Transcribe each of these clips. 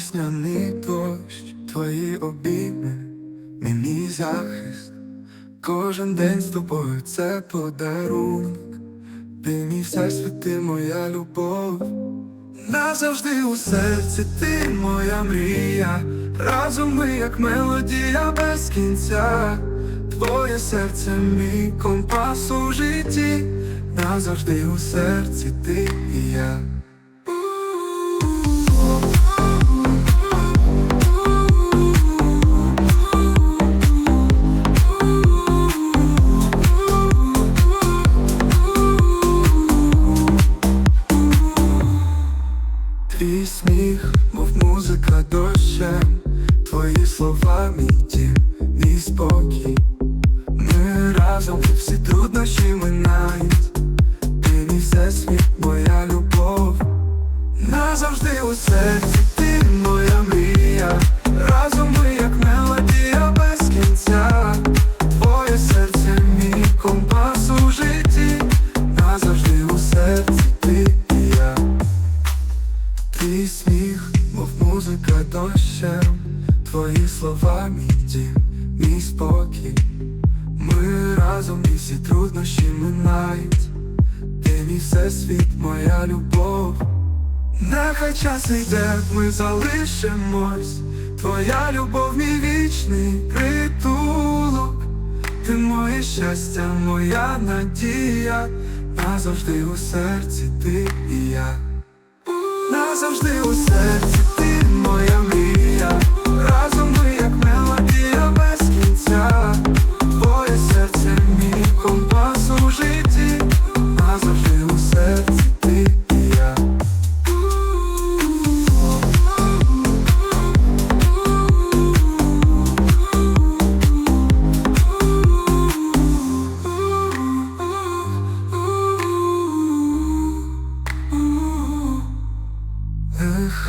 весняний дощ, твої обійми, мій захист. Кожен день з тобою це подарунок. Ти мій всесвіт, ти моя любов. Назавжди у серці ти моя мрія. Разом ми, як мелодія без кінця. Твоє серце, мій компас у житті. Назавжди у серці ти і я. Твій сміх, мов музика дощем, твої слова, мій мій спокій. Ми разом всі труднощі минають. Ти мій всесвіт, моя любов. Назавжди у серці Сміх, мов музика дощем, твої слова, мій дім, мій спокій. Ми разом і всі труднощі минають. Ти мій всесвіт, моя любов. Нехай час йде, ми залишимось. Твоя любов, мій вічний притулок. Ти моє щастя, моя надія. Назавжди у серці ти і я. Назавжди у серці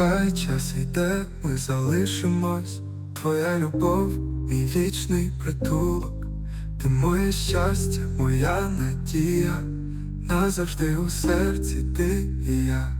Нехай час йде, ми залишимось. Твоя любов, мій вічний притулок. Ти моє щастя, моя надія. Назавжди у серці ти і я.